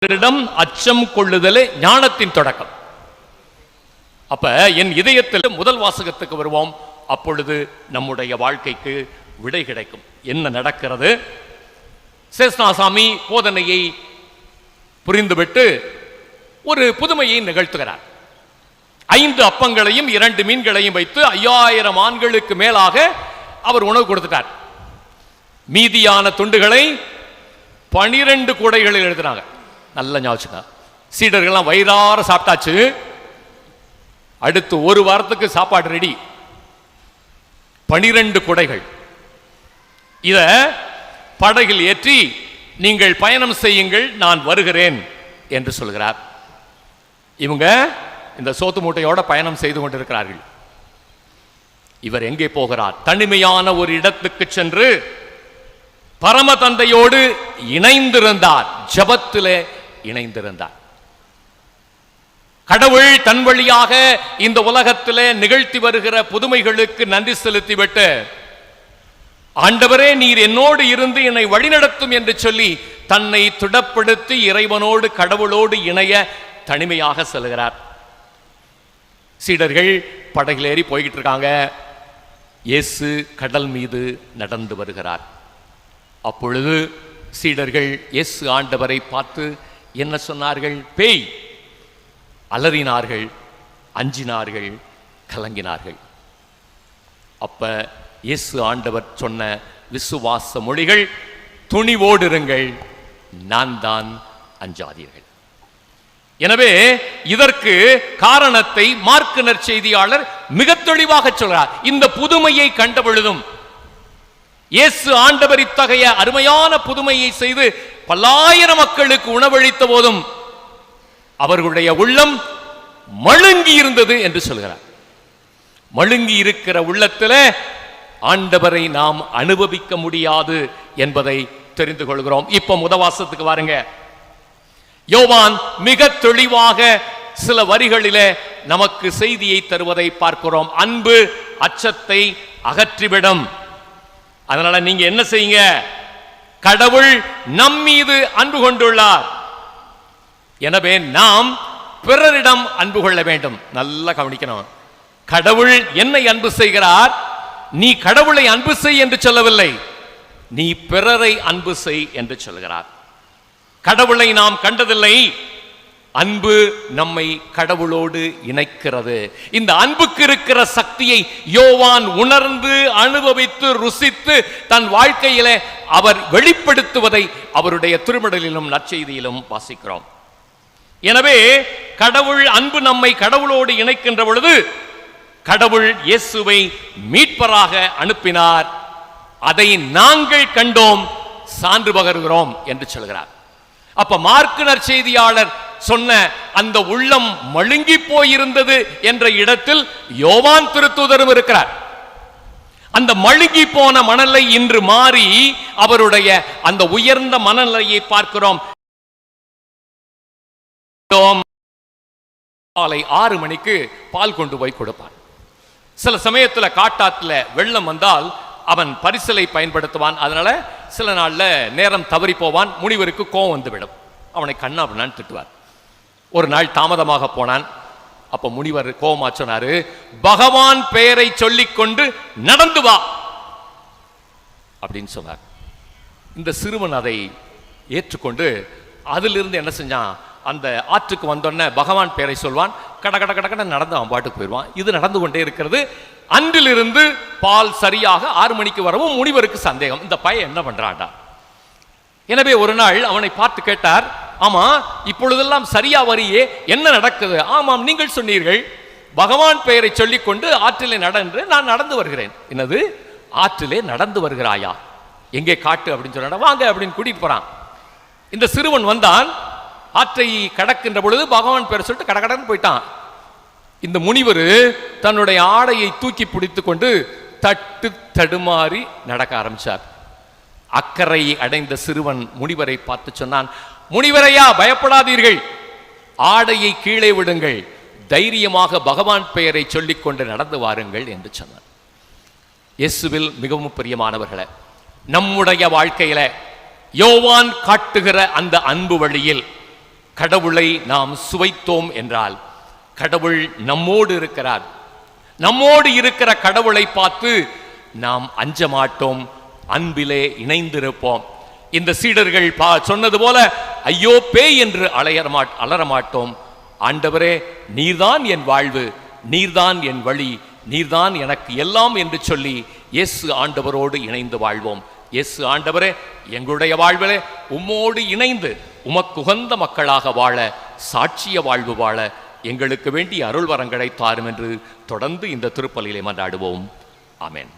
அச்சம் கொள்ளுதலே ஞானத்தின் தொடக்கம். அப்ப என் இதயத்தில் முதல் வாசகத்துக்கு வருவோம். அப்பொழுது நம்முடைய வாழ்க்கைக்கு விடை கிடைக்கும். என்ன நடக்கிறது? சேஷ்ணாசாமி போதனையை புரிந்துவிட்டு ஒரு புதுமையை நிகழ்த்துகிறார். ஐந்து அப்பங்களையும் இரண்டு மீன்களையும் வைத்து ஐயாயிரம் ஆண்களுக்கு மேலாக அவர் உணவு கொடுத்துட்டார். மீதியான துண்டுகளை பனிரெண்டு கூடைகளில் எழுதினாங்க. நல்ல ஞாபகம் சீடர்கள்லாம் வயிறார சாப்பிட்டாச்சு. அடுத்து ஒரு வாரத்துக்கு சாப்பாடு ரெடி பனிரெண்டு குடைகள். இத படகில் ஏற்றி நீங்கள் பயணம் செய்யுங்கள் நான் வருகிறேன் என்று சொல்கிறார். இவங்க இந்த சோத்து மூட்டையோட பயணம் செய்து கொண்டிருக்கிறார்கள். இவர் எங்கே போகிறார்? தனிமையான ஒரு இடத்துக்கு சென்று பரம தந்தையோடு இணைந்திருந்தார். ஜபத்திலே இணைந்திருந்தார். கடவுள் தன் வழியாக இந்த உலகத்திலே நிகழ்த்தி வருகிற புதுமைகளுக்கு நன்றி செலுத்திவிட்டு ஆண்டவரே நீர் என்னோடு இருந்து என்னை வழிநடத்தும் என்று சொல்லி தன்னை திடப்படுத்தி இறைவனோடு கடவுளோடு இணைய தனிமையாக செல்கிறார். சீடர்கள் படகில் ஏறி போய்கிட்டு இருக்காங்க. இயேசு கடல் மீது நடந்து வருகிறார். அப்பொழுது சீடர்கள் இயேசு ஆண்டவரை பார்த்து என்ன சொன்னார்கள்? பேய். அலறினார்கள் அஞ்சினார்கள் கலங்கினார்கள். அப்ப இயேசு ஆண்டவர் சொன்ன விசுவாச மொழிகள் துணிவோடு இருங்கள் நான் தான் அஞ்சாதீர்கள். எனவே இதற்கு காரணத்தை மார்க்கு செய்தியாளர் மிக தெளிவாக சொல்றார். இந்த புதுமையை கண்ட பொழுதும் இயேசு ஆண்டவர் இத்தகைய அருமையான புதுமையை செய்து பல்லாயிரம் மக்களுக்கு உணவளித்த போதும் அவர்களுடைய உள்ளம் மழுங்கி இருந்தது என்று சொல்கிறார். மழுங்கி இருக்கிற உள்ளத்தில் ஆண்டவரை நாம் அனுபவிக்க முடியாது என்பதை தெரிந்து கொள்கிறோம். இப்ப முதவாசத்துக்கு வாருங்க. யோவான் மிக தெளிவாக சில வரிகளில நமக்கு செய்தியை தருவதை பார்க்கிறோம். அன்பு அச்சத்தை அகற்றிவிடும். அதனால நீங்க என்ன செய்யுங்க? கடவுள் நம் மீது அன்பு கொண்டுள்ளார். எனவே நாம் பிறரிடம் அன்பு கொள்ள வேண்டும். நல்லா கவனிக்கணும். கடவுள் என்னை அன்பு செய்கிறார். நீ கடவுளை அன்பு செய் என்று சொல்லவில்லை. நீ பிறரை அன்பு செய் என்று சொல்கிறார். கடவுளை நாம் கண்டதில்லை. அன்பு நம்மை கடவுளோடு இணைக்கிறது. இந்த அன்புக்கு இருக்கிற சக்தியை யோவான் உணர்ந்து அனுபவித்து ருசித்து தன் வாழ்க்கையில அவர் வெளிப்படுத்துவதை அவருடைய திருமடலிலும் நற்செய்தியிலும் வாசிக்கிறோம். எனவே கடவுள் அன்பு நம்மை கடவுளோடு இணைக்கின்ற பொழுது கடவுள் இயேசுவை மீட்பராக அனுப்பினார். அதை நாங்கள் கண்டோம் சான்று பகர்கிறோம் என்று சொல்கிறார். அப்ப மார்க்கு நற்செய்தியாளர் சொன்ன அந்த உள்ளம் மழுங்கி போயிருந்தது என்ற இடத்தில் யோவான் திருத்துதரும் இருக்கிறார். அந்த மழுங்கி போன மணலை இன்று மாறி அவருடைய அந்த உயர்ந்த மனநிலையை பார்க்கிறோம். காலை ஆறு மணிக்கு பால் கொண்டு போய் கொடுப்பான். சில சமயத்துல காட்டாத்துல வெள்ளம் வந்தால் அவன் பரிசலை பயன்படுத்துவான். அதனால சில நாள்ல நேரம் தவறி போவான். முனிவருக்கு கோவம் வந்துவிடும். அவனை கண்ணா திட்டுவார். ஒரு நாள் தாமதமாக போனான். அப்ப முனிவர் கோவமா சொன்னாரு பகவான் பெயரை சொல்லிக்கொண்டு நடந்து வா அப்படின்னு சொன்னார். இந்த சிறுவன் அதை ஏற்றுக்கொண்டு அதிலிருந்து என்ன செஞ்சான்? அந்த ஆற்றுக்கு வந்தோடனே பகவான் பெயரை சொல்வான். கட கட கட கட நடந்து அவன் பாட்டுக்கு போயிடுவான். இது நடந்து கொண்டே இருக்கிறது. அன்றிலிருந்து பால் சரியாக ஆறு மணிக்கு வரவும் முனிவருக்கு சந்தேகம். இந்த பையன் என்ன பண்றான்டா? எனவே ஒரு நாள் அவனை பார்த்து கேட்டார் ஆமா இப்பொழுதெல்லாம் சரியா வரியே என்ன நடக்குது? ஆமாம் நீங்கள் சொன்னீர்கள். பகவான் பெயரை சொல்லிக்கொண்டு ஆற்றிலே நடன்று நான் நடந்து வருகிறேன். என்னது? ஆற்றிலே நடந்து வருகிறாயா? எங்கே காட்டு அப்படின்னு சொன்னா வாங்க அப்படின்னு கூட்டிட்டு போறான். இந்த சிறுவன் வந்தான். ஆற்றை கடக்கின்ற பொழுது பகவான் பெயரை சொல்லிட்டு கடகடன்னு போயிட்டான். இந்த முனிவர் தன்னுடைய ஆடையை தூக்கி பிடித்து கொண்டு தட்டு தடுமாறி நடக்க ஆரம்பிச்சார். அக்கறை அடைந்த சிறுவன் முனிவரை பார்த்து சொன்னான் முனிவரையா பயப்படாதீர்கள். ஆடையை கீழே விடுங்கள். தைரியமாக பகவான் பெயரை சொல்லிக்கொண்டு நடந்து வாருங்கள் என்று சொன்னார். இயேசுவில் மிகவும் பிரியமானவர்களே நம்முடைய வாழ்க்கையில யோவான் காட்டுகிற அந்த அன்பு வழியில் கடவுளை நாம் சுவைத்தோம் என்றால் கடவுள் நம்மோடு இருக்கிறார். நம்மோடு இருக்கிற கடவுளை பார்த்து நாம் அஞ்ச மாட்டோம் அன்பிலே இணைந்திருப்போம். இந்த சீடர்கள் பா சொன்னது போல ஐயோ பேய் என்று அலையற அலரமாட்டோம் ஆண்டவரே நீர்தான் என் வாழ்வு நீர்தான் என் வழி நீர்தான் எனக்கு எல்லாம் என்று சொல்லி இயேசு ஆண்டவரோடு இணைந்து வாழ்வோம். இயேசு ஆண்டவரே எங்களுடைய வாழ்விலே உம்மோடு இணைந்து உமக்குகந்த மக்களாக வாழ சாட்சிய வாழ்வு வாழ எங்களுக்கு வேண்டிய அருள் வரங்களை தாரும் என்று தொடர்ந்து இந்த திருப்பலியிலே மன்றாடுவோம். ஆமேன்.